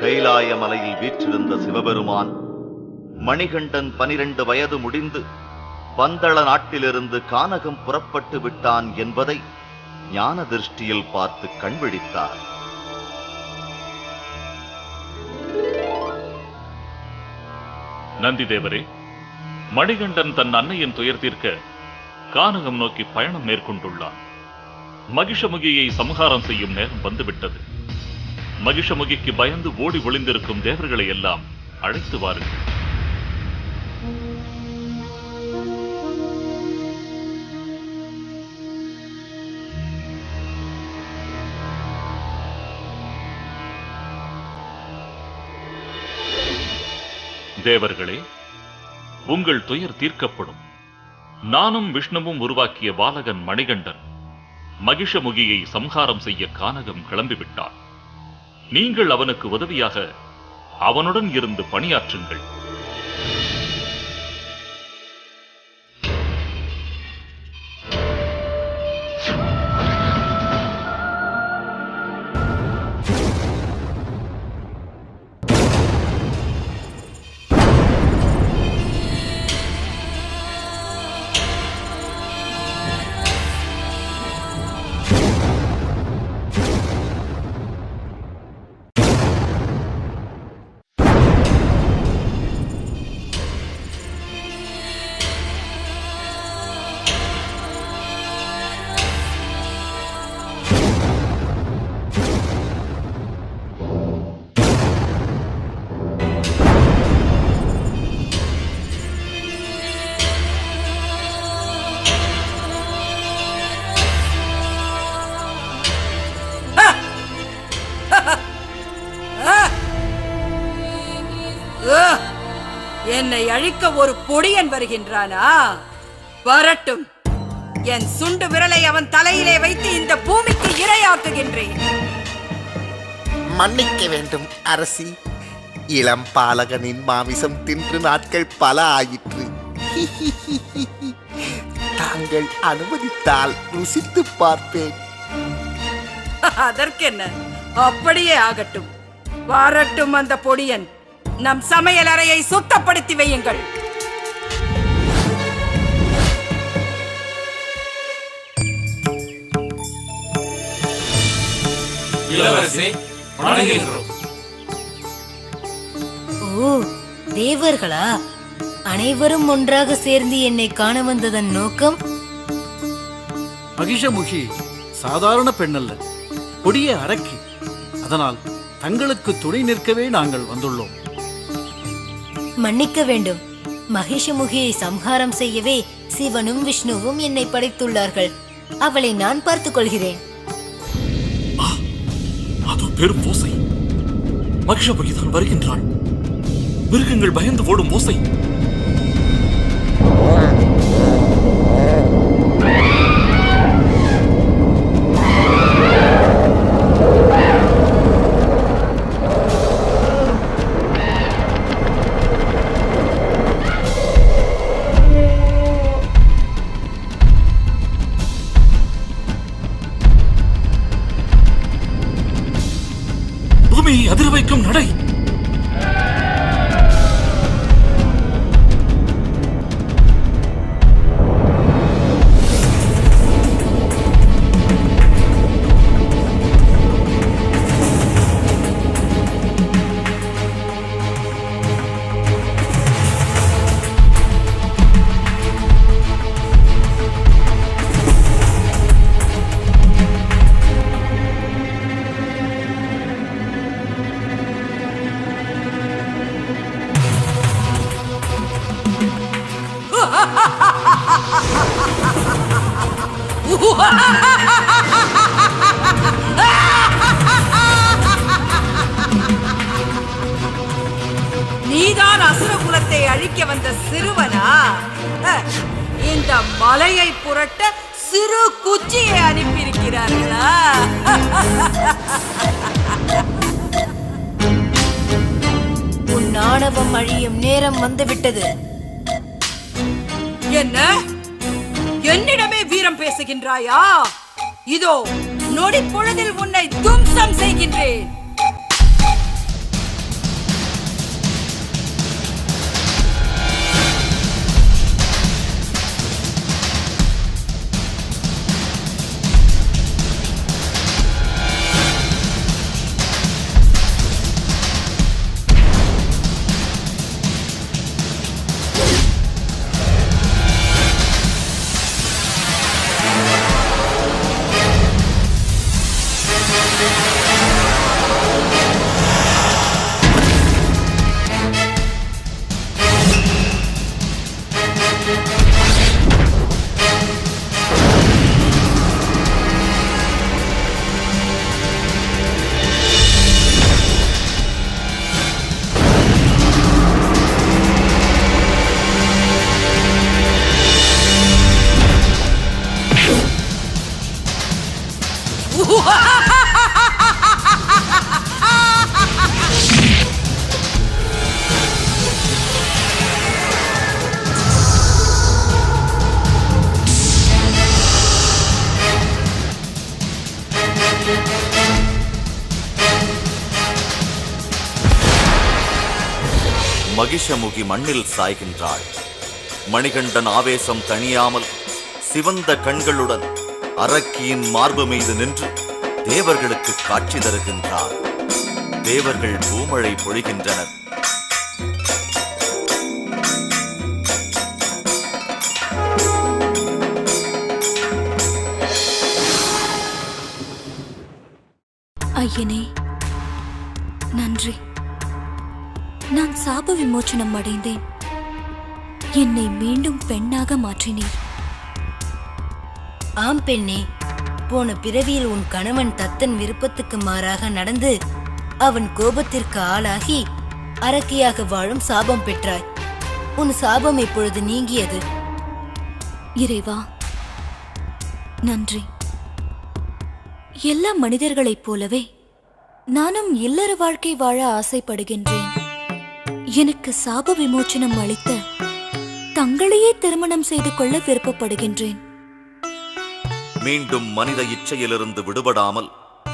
கைலாய மலையில் வீற்றிருந்த சிவபெருமான் மணிகண்டன் பனிரெண்டு வயது முடிந்து பந்தள நாட்டிலிருந்து கானகம் புறப்பட்டு விட்டான் என்பதை ஞான திருஷ்டியில் பார்த்து கண்விழித்தார் நந்திதேவரே மணிகண்டன் தன் அன்னையின் துயர் தீர்க்க கானகம் நோக்கி பயணம் மேற்கொண்டுள்ளான். மகிஷமுகியை சம்ஹாரம் செய்யும் நேரம் வந்துவிட்டது. மகிஷமுகிக்கு பயந்து ஓடி ஒளிந்திருக்கும் தேவர்களை எல்லாம் அழைத்து வாருங்கள். தேவர்களே உங்கள் துயர் தீர்க்கப்படும். நானும் விஷ்ணுவும் உருவாக்கிய பாலகன் மணிகண்டன் மகிஷமுகியை சம்ஹாரம் செய்ய கானகம் கிளம்பிவிட்டான். நீங்கள் அவனுக்கு உதவியாக அவனுடன் இருந்து பணியாற்றுங்கள். என்னை அழிக்க ஒரு பொடியன் வருகின்றானா? வரட்டும். என் சுண்டு விரலை அவன் தலையிலே வைத்து இந்த பூமிக்கு இரையாக்குகின்றேன். மன்னிக்க வேண்டும் அரசி. இளம் பாலகனின் மாமிசம் தின்று நாட்கள் பல ஆயிற்று. தாங்கள் அனுமதித்தால் ருசித்து பார்ப்பேன். அதற்கென்ன? அப்படியே ஆகட்டும். வரட்டும் அந்த பொடியன். நம் சமையல் அறையை சுத்தப்படுத்தி வையுங்கள். இளவரசே வணங்குகிறோம். ஓ தேவர்களா? அனைவரும் ஒன்றாக சேர்ந்து என்னை காண வந்ததன் நோக்கம்? மகிஷமுகி சாதாரண பெண்ணல்ல கொடிய அரக்கி. அதனால் தங்களுக்கு துணை நிற்கவே நாங்கள் வந்துள்ளோம். மன்னிக்க வேண்டும். மகிஷமுகியை சம்ஹாரம் செய்யவே சிவனும் விஷ்ணுவும் என்னை படைத்துள்ளார்கள். அவளை நான் பார்த்துக் கொள்கிறேன். அது பெரும் ஓசை. மகிஷமுகி தான் வருகின்றாள் மிருகங்கள் பயந்து ஓடும் ஓசை. நீதான் அசுர குலத்தை அழிக்க வந்த சிறுவனா? இந்த மலையை புரட்ட சிறு குச்சியை அனுப்பியிருக்கிறார்களா? உன் ஆணவம் அழியும் நேரம் வந்துவிட்டது. என்ன? என்னிடமே வீரம் பேசுகின்றாயா? இதோ நொடி பொழுதில் உன்னை தும்சம் செய்கின்றேன். மகிஷமுகி மண்ணில் சாய்கின்றாள். மணிகண்டன் ஆவேசம் தணியாமல் சிவந்த கண்களுடன் அரக்கியின் மார்பு மீது நின்று தேவர்களுக்கு காட்சி தருகின்றார். தேவர்கள் பூமழை பொழிகின்றனர். ஐயனே நன்றி. நான் சாப விமோச்சனம் அடைந்தேன். என்னை மீண்டும் பெண்ணாக மாற்றினீர். ஆம் பெண்ணே போன பிறவியில் உன் கணவன் தத்தன் விருப்பத்துக்கு மாறாக நடந்து அவன் கோபத்திற்கு ஆளாகி அரக்கியாக வாழும் சாபம் பெற்றாய். உன் சாபம் இப்பொழுது நீங்கியது. இறைவா நன்றி. எல்லா மனிதர்களைப் போலவே நானும் இல்லற வாழ்க்கை வாழ ஆசைப்படுகின்றேன். எனக்கு சாப விமோச்சனம் அளித்த தங்களையே திருமணம் செய்து கொள்ள விருப்பப்படுகின்றேன். மீண்டும் மனித இச்சையிலிருந்து விடுபடாமல்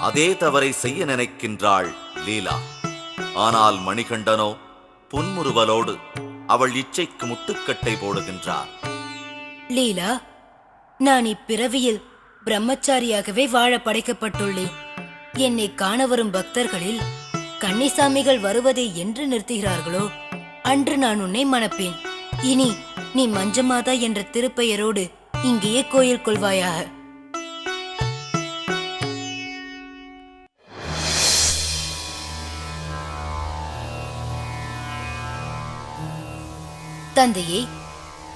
அதே தவறை செய்ய நினைக்கின்றாள் லீலா. ஆனால் மணிகண்டனோ புன்முறுவலோடு அவள் இச்சைக்கு முட்டுக்கட்டை போடுகின்றார். லீலா நான் இப்பிறவியில் பிரம்மச்சாரியாகவே வாழ படைக்கப்பட்டுள்ளேன். என்னை காண வரும் பக்தர்களில் கன்னிசாமிகள் வருவதை என்று நிறுத்துகிறார்களோ? அன்று நான் உன்னை மணப்பேன். இனி நீ மஞ்சமாதா என்ற திருப்பெயரோடு இங்கேயே கோயில் கொள்வாயாக. தந்தையே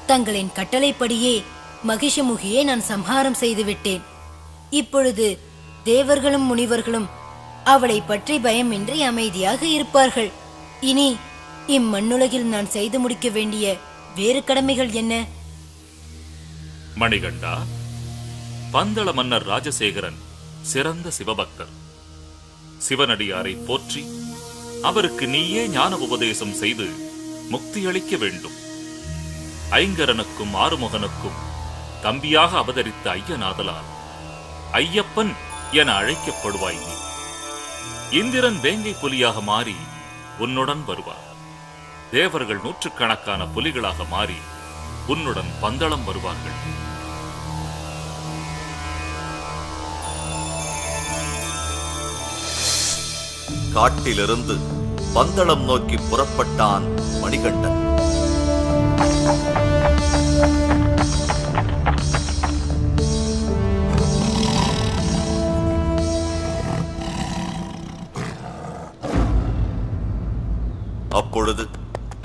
தங்களின் கட்டளைப்படியே மகிஷமுகியை நான் சம்ஹாரம் செய்துவிட்டேன். இப்பொழுது தேவர்களும் முனிவர்களும் அவளை பற்றி பயமின்றி அமைதியாக இருப்பார்கள். இனி இம்மண்ணுலகில் நான் செய்து முடிக்க வேண்டிய வேறு கடமைகள் என்ன? மணிகண்டா பந்தள மன்னர் ராஜசேகரன் சிறந்த சிவபக்தர். சிவனடியாரை போற்றி அவருக்கு நீயே ஞான உபதேசம் செய்து முக்தியளிக்க வேண்டும். ஐங்கரனுக்கும் ஆறுமுகனுக்கும் தம்பியாக அவதரித்த ஐயனாதலால் ஐயப்பன் என அழைக்கப்படுவாய் நீ. இந்திரன் வேங்கை புலியாக மாறி உன்னுடன் வருவார். தேவர்கள் நூற்றுக்கணக்கான புலிகளாக மாறி உன்னுடன் பந்தளம் வருவார்கள். காட்டிலிருந்து பந்தளம் நோக்கி புறப்பட்டான் மணிகண்டன்.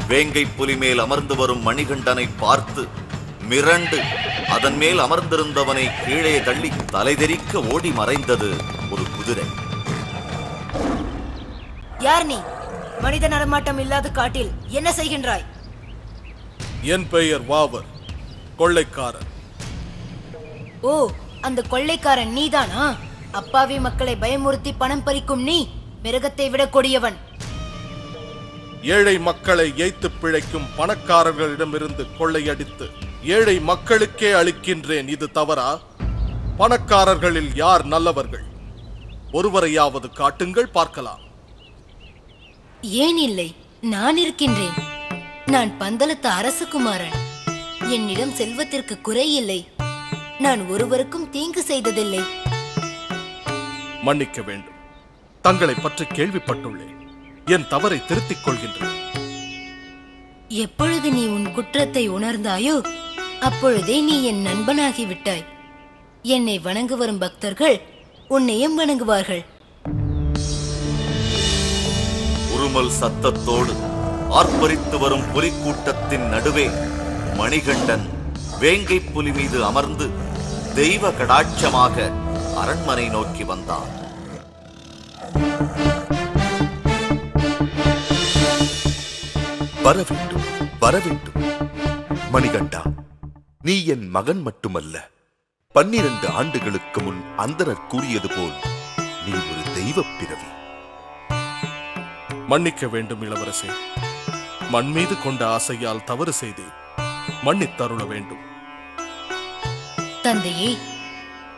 வேங்கை புலி மேல் அமர்ந்து வரும் மணிகண்டனை பார்த்து மிரண்டு அதன் மேல் அமர்ந்திருந்தவனை கீழே தள்ளி தலைதெறிக்க ஓடி மறைந்தது ஒரு குதிரை. யார் நீ? மனித நடமாட்டம் இல்லாத காட்டில் என்ன செய்கின்றாய்? என் பெயர் வாவர் கொள்ளைக்காரன். ஓ அந்த கொள்ளைக்காரன் நீதானா? அப்பாவி மக்களை பயமுறுத்தி பணம் பறிக்கும் நீ மிருகத்தை விட கொடியவன். ஏழை மக்களை ஏய்த்து பிழைக்கும் பணக்காரர்களிடமிருந்து கொள்ளையடித்து ஏழை மக்களுக்கே அளிக்கின்றேன் இது தவறா? பணக்காரர்களில் யார் நல்லவர்கள்? ஒருவரையாவது காட்டுங்கள் பார்க்கலாம். ஏன் இல்லை நான் இருக்கின்றேன். நான் பந்தளத்து அரசகுமாரன். என்னிடம் செல்வத்திற்கு குறை இல்லை. நான் ஒருவருக்கும் தீங்கு செய்ததில்லை. மன்னிக்க வேண்டும். தங்களை பற்றி கேள்விப்பட்டுள்ளேன். என் தவறை திருத்திக் கொள்கின்றேன். எப்பொழுது நீ உன் குற்றத்தை உணர்ந்தாயோ அப்பொழுதே நீ என் நண்பனாகி விட்டாய். என்னை வணங்கு வரும் பக்தர்கள் உன்னையும் வணங்குவார்கள். உருமல் சத்தத்தோடு ஆர்ப்பரித்து வரும் புலிக்கூட்டத்தின் நடுவே மணிகண்டன் வேங்கை புலி மீது அமர்ந்து தெய்வ கடாட்சமாக அரண்மனை நோக்கி வந்தான். வரவேண்டும் வரவேண்டும் மணிகண்டா நீ என் மகன் மட்டுமல்ல. பன்னிரண்டு ஆண்டுகளுக்கு முன் அந்தனர் கூறியது போல் நீ ஒரு தெய்வப் பிறவி. மன்னிக்க வேண்டும் இளவரசே. மண் மீது கொண்ட ஆசையால் தவறு செய்தேன். மன்னித்தருள வேண்டும். தந்தையே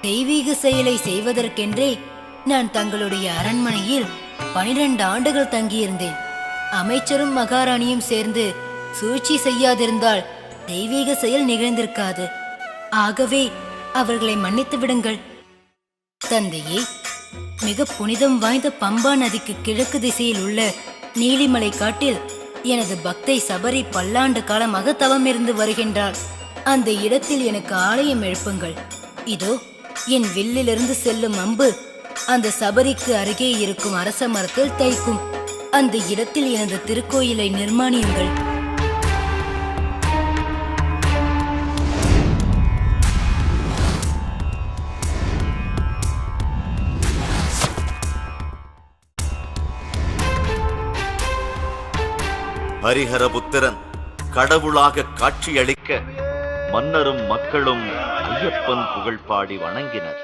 தெய்வீக செயலை செய்வதற்கென்றே நான் தங்களுடைய அரண்மனையில் பனிரெண்டு ஆண்டுகள் தங்கியிருந்தேன். அமைச்சரும் மகாராணியும் சேர்ந்து சூழ்ச்சி செய்யாதிருந்தால் தெய்வீக செயல் நிகழ்ந்திருக்காது. ஆகவே அவர்களை மன்னித்து விடுங்கள். தந்தையே மிக புனிதம் வாய்ந்த பம்பா நதிக்கு கிழக்கு திசையில் உள்ள நீலிமலை காட்டில் எனது பக்தை சபரி பல்லாண்டு காலமாக தவம் இருந்து வருகின்றார். அந்த இடத்தில் எனக்கு ஆலயம் எழுப்புங்கள். இதோ என் வில்லிலிருந்து செல்லும் அம்பு அந்த சபரிக்கு அருகே இருக்கும் அரச மரத்தில் தைக்கும். அந்த இடத்தில் எனது திருக்கோயிலை நிர்மாணியுங்கள். ஹரிஹரபுத்திரன் கடவுளாக காட்சியளிக்க மன்னரும் மக்களும் ஐயப்பன் புகழ்பாடி வணங்கினர்.